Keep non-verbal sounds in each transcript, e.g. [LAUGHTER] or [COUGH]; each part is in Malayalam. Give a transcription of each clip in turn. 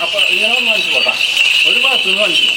ഒന്ന് വലിച്ചു പോട്ടാ. ഒരു ഭാഗത്തുനിന്ന് വലിച്ചു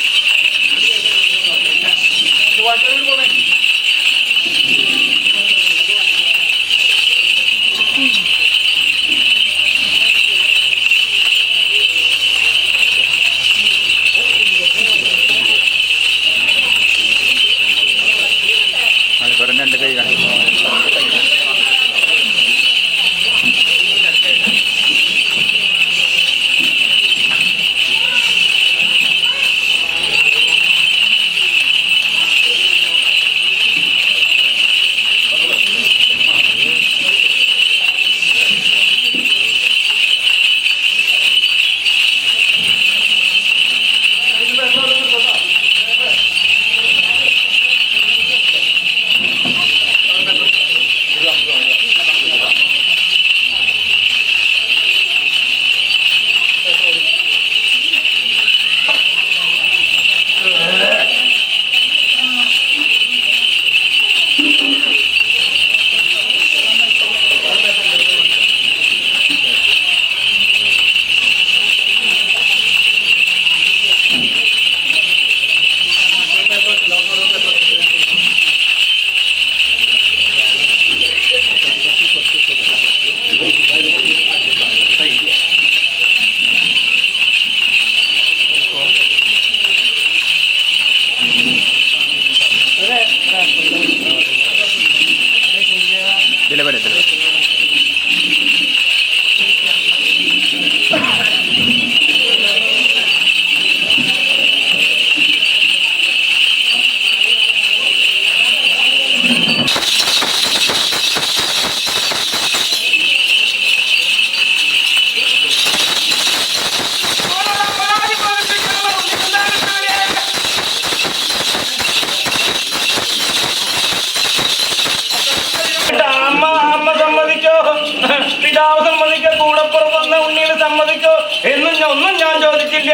ഞാൻ ചോദിച്ചില്ല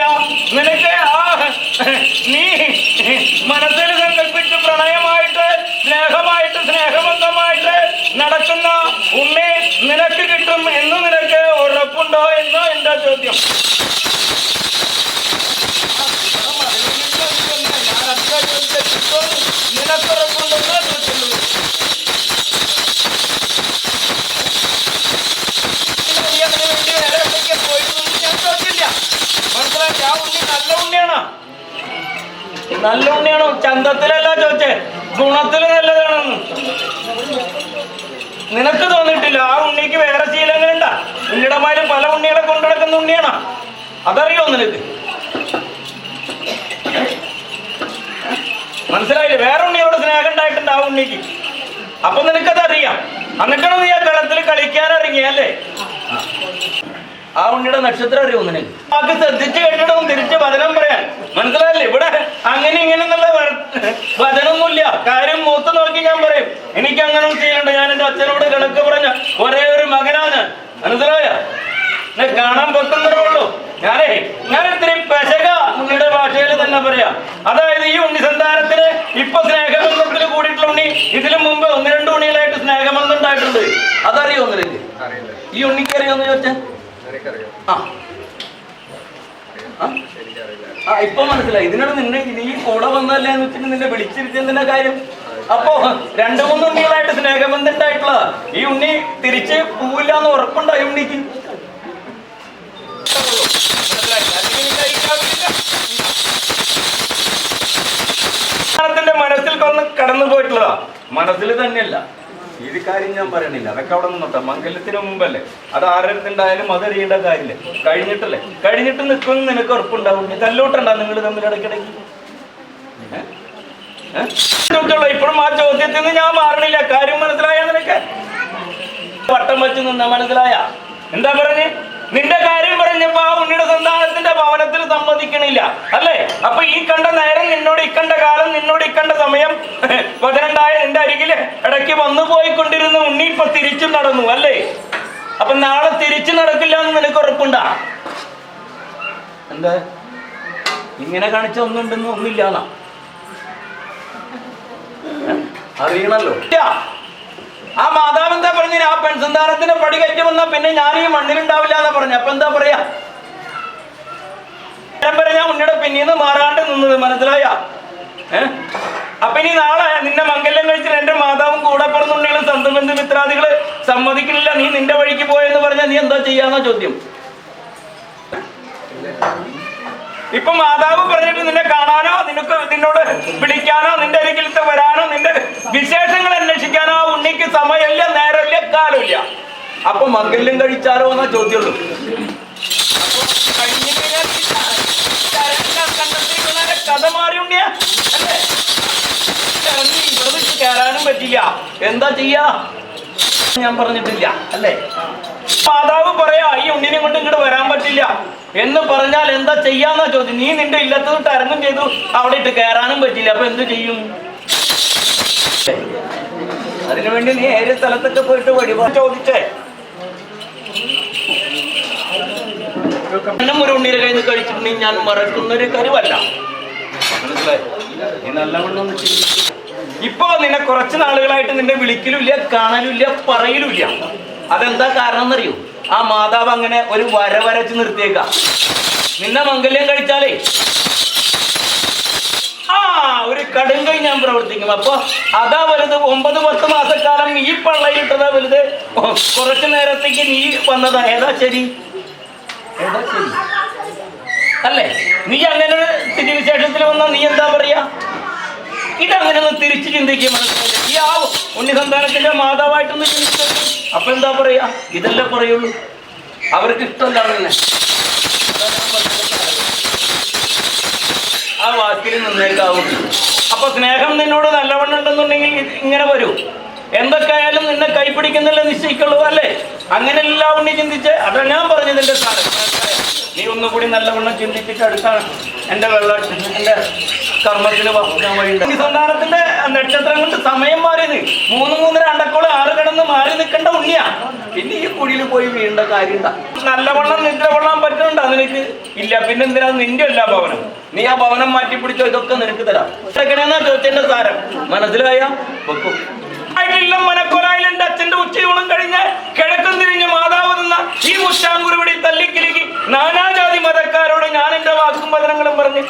നിനക്ക് ആ നീ മനസ്സിൽ സങ്കല്പിച്ച് പ്രണയമായിട്ട് സ്നേഹമായിട്ട് സ്നേഹബന്ധമായിട്ട് നടക്കുന്ന ഉണ്ണി നിനക്ക് കിട്ടും എന്ന് നിനക്ക് ഉറപ്പുണ്ടോ എന്നോ എന്താ ചോദ്യം. നല്ല ഉണ്ണിയാണോ ചന്തത്തിലല്ല ചോദിച്ചേ. ഗുണത്തിൽ നല്ലതാണെന്ന്. നിനക്ക് തോന്നിട്ടില്ല ആ ഉണ്ണിക്ക് വേറെ ശീലങ്ങളുണ്ടാ? ഉണ്ണിടമാരും പല ഉണ്ണികളെ കൊണ്ടു നടക്കുന്ന ഉണ്ണിയാണോ? അതറിയോ നിനക്ക്? മനസ്സിലായില്ലേ? വേറെ ഉണ്ണിയോട് സ്നേഹം ഉണ്ടായിട്ടുണ്ട് ആ ഉണ്ണിക്ക്. അപ്പൊ നിനക്കത് അറിയാം എന്നിട്ടാണ് നീ ആ കളത്തിൽ കളിക്കാൻ ഇറങ്ങിയല്ലേ ആ ഉണ്ണിയുടെ നക്ഷത്രം അറിയോ നിനക്ക്? ആക്ക് ശ്രദ്ധിച്ചു കേട്ടിടവും തിരിച്ച് വചനം പറയാൻ. മനസ്സിലായില്ലേ? ഇവിടെ അങ്ങനെ ഇങ്ങനെ എന്നുള്ള വചനമൊന്നുമില്ല. കാര്യം മൂത്ത് നോക്കി ഞാൻ പറയും. എനിക്ക് അങ്ങനെ ചെയ്യണ്ട. ഞാൻ എന്റെ അച്ഛനോട് കണക്ക് പറഞ്ഞ ഒരേ ഒരു മകനാണ്. മനസ്സിലായ? കാണാൻ പൊക്കുന്നതേ ഉള്ളൂ. ഞാനേ ഞാൻ ഇത്തിരി പെശക ഉണ്ണിയുടെ ഭാഷയിൽ തന്നെ പറയാം. അതായത് ഈ ഉണ്ണി സന്താനത്തിന് ഇപ്പൊ സ്നേഹബന്ധത്തിൽ കൂടിയിട്ടുള്ള ഉണ്ണി ഇതിനു മുമ്പ് ഒന്ന് രണ്ട് ഉണ്ണികളായിട്ട് സ്നേഹബന്ധം ഉണ്ടായിട്ടുണ്ട്. അതറിയോ ഒന്നിലേക്ക് ഈ ഉണ്ണിക്ക് അറിയോന്ന് ചോദിച്ചാൽ? ആ. ഇപ്പൊ മനസ്സിലായി. ഇതിനോട് നിന്നെ നീ കൂടെ വന്നല്ലേ എന്ന് വെച്ചിട്ട് നിന്നെ വിളിച്ചിരുത്തിയതിന്റെ കാര്യം? അപ്പോ രണ്ടു മൂന്ന് ഉണ്ണികളായിട്ട് സ്നേഹബന്ധം ഉണ്ടായിട്ടുള്ള ഈ ഉണ്ണി തിരിച്ച് പോവില്ല എന്ന് ഉറപ്പുണ്ടായി ഉണ്ണിക്ക്? മനസ്സിൽ കൊന്ന് കടന്നു പോയിട്ടുള്ളതാ മനസ്സിൽ തന്നെയല്ല. ഇത് കാര്യം ഞാൻ പറയണില്ല. അതൊക്കെ അവിടെ നിന്നോട്ടെ. മംഗലത്തിന് മുമ്പല്ലേ? അത് ആരടുത്തുണ്ടായാലും അത് അറിയേണ്ട കാര്യമില്ല? കഴിഞ്ഞിട്ടല്ലേ? കഴിഞ്ഞിട്ട് നിൽക്കുമെന്ന് നിനക്ക് ഉറപ്പുണ്ടാവും. തല്ലോട്ടുണ്ടാ. നിങ്ങൾ തമ്മിൽ ഇടയ്ക്കിടയ്ക്ക്. ഇപ്പോഴും ആ ചോദ്യത്തിൽ നിന്ന് ഞാൻ മാറണില്ല. കാര്യം മനസ്സിലായ നിനക്ക്? വട്ടം വെച്ച് നിന്ന മനസ്സിലായ? എന്താ പറഞ്ഞ്? നിന്റെ കാര്യം പറഞ്ഞപ്പോ ആ ഉണ്ണിയുടെ സന്താനത്തിന്റെ ഭവനത്തിൽ സമ്മതിക്കണില്ല അല്ലേ? അപ്പൊ ഈ കണ്ട നേരം നിന്നോട് ഇക്കണ്ട കാലം നിന്നോട് ഇക്കണ്ട സമയം [LAUGHS] പതിനെണ്ടായ നിന്റെ അരികിൽ ഇടയ്ക്ക് വന്നു പോയിക്കൊണ്ടിരുന്ന ഉണ്ണി ഇപ്പൊ തിരിച്ചു നടന്നു അല്ലേ? അപ്പൊ നാളെ തിരിച്ചു നടക്കില്ല എന്ന് നിനക്ക് ഉറപ്പുണ്ടാ? എന്താ? ഇങ്ങനെ കാണിച്ച ഒന്നുണ്ടെന്ന് ഒന്നില്ല അറിയണല്ലോ. ആ മാതാവ് എന്താ പറഞ്ഞു ആ പെൺസന്താനത്തിന് പടി കയറ്റി വന്നാ പിന്നെ ഞാൻ ഈ മണ്ണിലുണ്ടാവില്ല എന്ന് പറഞ്ഞു അപ്പൊ എന്താ പറയാ? പിന്നീന്ന് മാറാണ്ട് നിന്നത് മനസ്സിലായ? ഏഹ് അപ്പൊ ഇനി നാളെ നിന്നെ മംഗല്യം കഴിച്ചിട്ട് എന്റെ മാതാവും കൂടെ പറഞ്ഞുണ്ടെങ്കിലും സ്വന്തം ബന്ധു മിത്രാദികൾ സമ്മതിക്കുന്നില്ല. നീ നിന്റെ വഴിക്ക് പോയെന്ന് പറഞ്ഞാൽ നീ എന്താ ചെയ്യാന്ന ചോദ്യം? ഇപ്പൊ മാതാവ് പറഞ്ഞിട്ട് നിന്നെ കാണാനോ നിനക്ക് നിന്നോട് വിളിക്കാനോ നിന്റെ അരികിലത്തെ വരാനോ നിന്റെ വിശേഷങ്ങൾ അന്വേഷിക്കാനോ ഉണ്ണിക്ക് സമയമില്ല നേരമില്ല കാലമില്ല. അപ്പൊ മകല്ലും കഴിച്ചാലോ എന്നാ ചോദ്യമുള്ളൂ. കഥ മാറി ഉണ്ണിയ അല്ലേ കയറാനും പറ്റില്ല. എന്താ ചെയ്യാ? ഞാൻ പറഞ്ഞിട്ടില്ല അല്ലേ? മാതാവ് പറയാ ഈ ഉണ്ണിനെ കൊണ്ട് ഇങ്ങോട്ട് വരാൻ പറ്റില്ല. എന്ന് പറഞ്ഞാൽ എന്താ ചെയ്യാന്നാ ചോദ്യം. നീ നിന്റെ ഇല്ലത്തോട്ട് ഇറങ്ങും ചെയ്തു അവിടെ ഇട്ട് കയറാനും പറ്റില്ല. അപ്പൊ എന്ത് ചെയ്യും? അതിനുവേണ്ടി നീ ഏത് സ്ഥലത്തൊക്കെ പോയിട്ട് വഴിപാട് ചോദിച്ചേ. അന്നം ഒരു ഉണ്ണിയുടെ കയ്യിൽ നിന്ന് കഴിച്ചിട്ടുണ്ടെങ്കിൽ ഞാൻ മറക്കുന്നൊരു കരുവല്ല. മനസ്സിലായി? നീ നല്ലവണ്ണം. ഇപ്പൊ നിന്നെ കുറച്ച് നാളുകളായിട്ട് നിന്നെ വിളിക്കലുമില്ല കാണലുമില്ല പറയലുമില്ല. അതെന്താ കാരണം എന്നറിയോ ആ മാതാവ് അങ്ങനെ ഒരു വര വരച്ച് നിർത്തിയേക്ക. നിന്നെ മംഗല്യം കഴിച്ചാലേ. ആ ഒരു കടുങ്കൈ ഞാൻ പ്രവർത്തിക്കും. അപ്പൊ അതാ വലുത് ഒമ്പത് പത്ത് മാസക്കാലം ഈ പള്ളയിട്ടതാ വലുത്. കുറച്ചു നേരത്തേക്ക് നീ വന്നതാ. ഏതാ ശരി? ഏതാ ശരി? അല്ലേ? നീ അങ്ങനെ സ്ഥിതി വിശേഷത്തിൽ വന്നാ നീ എന്താ പറയാ? ഇതങ്ങനെ ഒന്ന് തിരിച്ചു ചിന്തിക്കുക മനസ്സിലായി ഈ ആ ഉണ്ണിസന്താനത്തിന്റെ മാതാവായിട്ടൊന്ന് ചിന്തിച്ചു അപ്പൊ എന്താ പറയാ? ഇതല്ലേ പറയുള്ളൂ. അവർക്ക് ഇഷ്ടം തന്നെ? ആ വാക്കിൽ നിന്നേക്കാവും. അപ്പൊ സ്നേഹം നിന്നോട് നല്ലവണ്ണം ഉണ്ടെന്നുണ്ടെങ്കിൽ ഇങ്ങനെ വരൂ. എന്തൊക്കെയായാലും നിന്നെ കൈപ്പിടിക്കുന്നില്ല നിശ്ചയിക്കുള്ളൂ അല്ലേ? അങ്ങനെയല്ല ഉണ്ണി ചിന്തിച്ച് അതാ ഞാൻ പറഞ്ഞത് എന്റെ സാറ് നീ ഒന്നുകൂടി നല്ലവണ്ണം ചിന്തിച്ചിട്ട് അടുത്താണ് എന്റെ വെള്ള എന്റെ കർമ്മത്തിന് സന്താനത്തിന്റെ നക്ഷത്രം കൊണ്ട് സമയം മാറിയത്. മൂന്ന് മൂന്നര അണ്ടക്കോൾ ആറ് കിടന്ന് മാറി നിൽക്കേണ്ട ഉണ്ണിയാ. പിന്നെ ഈ കുഴിയിൽ പോയി വീണ്ട കാര്യം നല്ലവണ്ണം നിന്റെ കൊള്ളാൻ പറ്റുന്നുണ്ടോ നിനക്ക്? ഇല്ല പിന്നെ എന്തിനാ? നിന്റെ അല്ല ഭവനം. നീ ആ ഭവനം മാറ്റി പിടിച്ചോ ഇതൊക്കെ നിനക്ക് തരാം. ഇതൊക്കെയാണെന്നാ ചോദിച്ചതിന്റെ സാരം. മനസ്സിലായ? വെക്കും. ആയിട്ടില്ല മനക്കൊലായിൽ എന്റെ അച്ഛന്റെ ഉച്ചയൂണം കഴിഞ്ഞ് കിഴക്കും തിരിഞ്ഞ് മാതാവ് നിന്ന ഈ മുച്ചാങ്കുരുവിടെ തല്ലിക്കിലുകി നാനാജാതി മതക്കാരോട് ഞാൻ എന്റെ വാക്കും വചനങ്ങളും പറഞ്ഞ്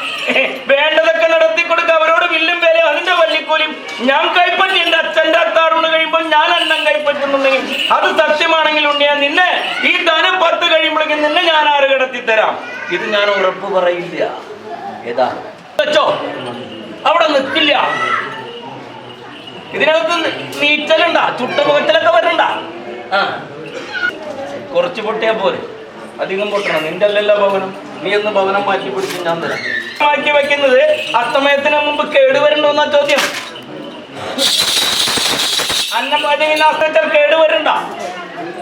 വേണ്ടതൊക്കെ നടത്തി കൊടുക്കുക. അവരോട് വില്ലും വേല അതിന്റെ വല്ലിക്കൂലിയും ഞാൻ കൈപ്പറ്റി. എന്റെ അച്ഛന്റെ അത്താറുണ്ട് കഴിയുമ്പോൾ ഞാൻ അന്നം കൈപ്പറ്റുന്നുണ്ടെങ്കിൽ അത് സത്യമാണെങ്കിൽ ഉണ്ണിയാ നിന്നെ ഈ ധനം പത്ത് കഴിയുമ്പോഴേക്കും നിന്നെ ഞാൻ ആര് കിടത്തി തരാം. ഇത് ഞാൻ ഉറപ്പ് പറയില്ല. ഏതാ? വെച്ചോ. അവിടെ നിൽക്കില്ല. ഇതിനകത്ത് നീച്ചലുണ്ടാ ചുട്ട മുഖത്തിലൊക്കെ വരണ്ട കുറച്ച് പൊട്ടിയാ പോരെ. അധികം പൊട്ടണം. നിന്റെ അല്ലല്ലോ ഭവനം. നീ ഒന്ന് ഭവനം മാറ്റി പിടിച്ച് ഞാൻ തരാം. മാറ്റി വെക്കുന്നത് അസ്തമയത്തിന് മുമ്പ് കേടുവരണ്ടോ എന്നാ ചോദ്യം. അന്നം പാചകം ചെയ്താൽ കേടുവരണ്ട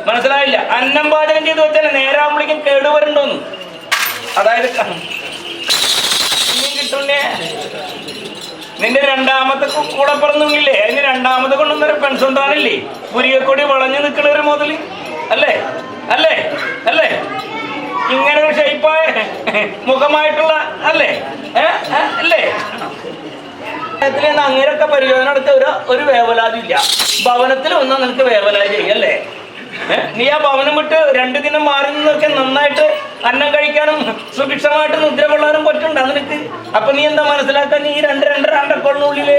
മനസ്സിലായില്ല. അന്നം പാചകം ചെയ്ത് വെച്ചാൽ നേരാകുമ്പോഴേക്കും കേടുവരണ്ടോന്ന് അതായത് കിട്ടൂന്നേ? നിന്റെ രണ്ടാമത്തെ കൂടെ പറഞ്ഞില്ലേ അതിന് രണ്ടാമത്തെ കൊണ്ടുവന്നൊരു പെൺസന്താനില്ലേ പുരിയക്കൊടി വളഞ്ഞു നിൽക്കണ ഒരു മുതൽ. അല്ലേ? അല്ലേ? അല്ലേ? ഇങ്ങനെ ഒരു ഷൈപ്പായ മുഖമായിട്ടുള്ള അല്ലേ? അല്ലേ? അങ്ങനെയൊക്കെ പരിശോധന നടത്തിയ ഒരു ഒരു വേവലാതി ഇല്ല. ഭവനത്തിൽ വന്നാൽ നിനക്ക് വേവലാതി ചെയ്യല്ലേ? നീ ആ ഭവനം വിട്ട് രണ്ടു ദിനം മാറി നിന്നൊക്കെ നന്നായിട്ട് അന്നം കഴിക്കാനും സുഭിക്ഷമായിട്ട് നിദ്ര കൊള്ളാനും പറ്റുണ്ടോ നിനക്ക്? അപ്പൊ നീ എന്താ മനസ്സിലാക്കാൻ നീ രണ്ട് രണ്ടര അണ്ടക്കോളിനുള്ളിൽ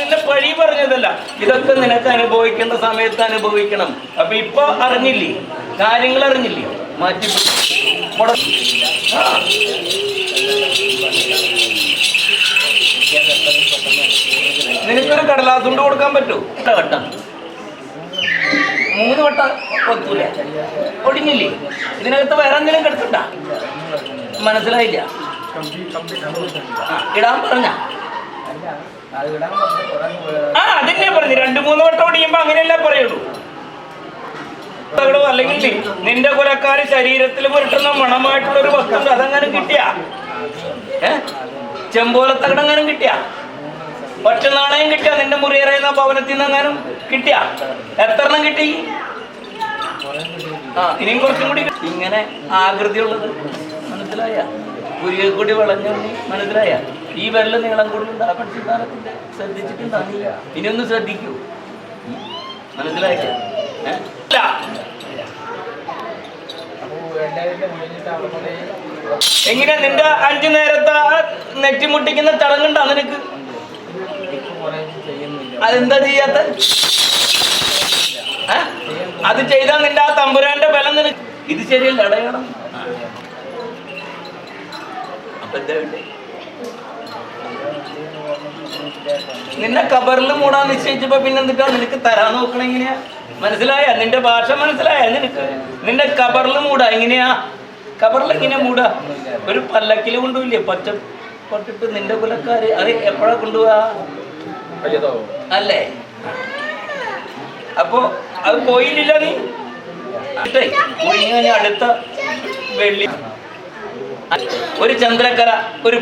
നിന്റെ പഴി പറഞ്ഞതല്ല. ഇതൊക്കെ നിനക്ക് അനുഭവിക്കേണ്ട സമയത്ത് അനുഭവിക്കണം. അപ്പൊ ഇപ്പൊ അറിഞ്ഞില്ലേ? കാര്യങ്ങൾ അറിഞ്ഞില്ലേ? മാറ്റി. നിനക്കൊരു കടലാസുണ്ട് കൊടുക്കാൻ പറ്റൂ? കേട്ടോ. മൂന്ന് വട്ടം ഒത്തൂല. ഒടിഞ്ഞില്ലേ? ഇതിനകത്ത് വേറെ എന്തെങ്കിലും കിടക്കണ്ട മനസ്സിലായില്ല. ഇടാൻ പറഞ്ഞ. ആ അതന്നെ പറഞ്ഞു. രണ്ടു മൂന്ന് വട്ടം ഒടിയുമ്പോ അങ്ങനെയല്ല പറയുള്ളൂ. അല്ലെങ്കിൽ നിന്റെ കുലക്കാര് ശരീരത്തിൽ പുരട്ടുന്ന മണമായിട്ടുള്ള ഒരു വസ്തു അതങ്ങനെ കിട്ടിയ? ചെമ്പോലത്തകടെങ്ങാനും കിട്ടിയ? ഒറ്റ നാണയം കിട്ടിയ നിന്റെ മുറിയറയുന്ന ഭവനത്തിൽ നിന്ന് എങ്ങാനും കിട്ടിയ? എത്ര എണ്ണം കിട്ടി? ആ ഇനിയും കുറച്ചും കൂടി. ഇങ്ങനെ ആകൃതിയുള്ളത് മനസ്സിലായ? പുരിയെ കൂടി വളഞ്ഞുണ്ണി മനസ്സിലായ? ഈ വെള്ളം നീളം കൂടി ഉണ്ട് ആ പെൺസിദ്ധാനത്തിന്റെ ശ്രദ്ധിച്ചിട്ടുണ്ടോ നീ? ഇനി ഒന്ന് ശ്രദ്ധിക്കൂ. മനസ്സിലായില്ല എങ്ങനെയാ നിന്റെ അഞ്ചു നേരത്തെ നെറ്റിമുട്ടിക്കുന്ന നെറ്റി മുട്ടിക്കുന്ന ചടങ്ങുണ്ടോ നിനക്ക്? അതെന്താ ചെയ്യാത്ത? അത് ചെയ്താൽ നിന്റെ ആ തമ്പുരാന്റെ ബലം നിനക്ക് ഇത് ശരിയല്ല അടയണം അപ്പൊ എന്താ നിന്നെ കബറിൽ മൂടാൻ നിശ്ചയിച്ചപ്പോ പിന്നെ എന്തിട്ടാ നിനക്ക് തരാൻ നോക്കണ എങ്ങനെയാ? മനസ്സിലായ? നിന്റെ ഭാഷ മനസ്സിലായ നിനക്ക്? നിന്റെ കബറിൽ മൂടാ എങ്ങനെയാ? കബറിൽ എങ്ങനെയാ മൂടാ? ഒരു പല്ലക്കിൽ കൊണ്ടുപോയില്ലേ പച്ച പട്ടിട്ട് നിന്റെ കുലക്കാര് അത് എപ്പോഴാ കൊണ്ടുപോവാ? അല്ലേ? അപ്പോ അത് പോയില്ല നീ? അടുത്ത വെള്ളി. ഒരു ചന്ദ്രക്കര ഒരു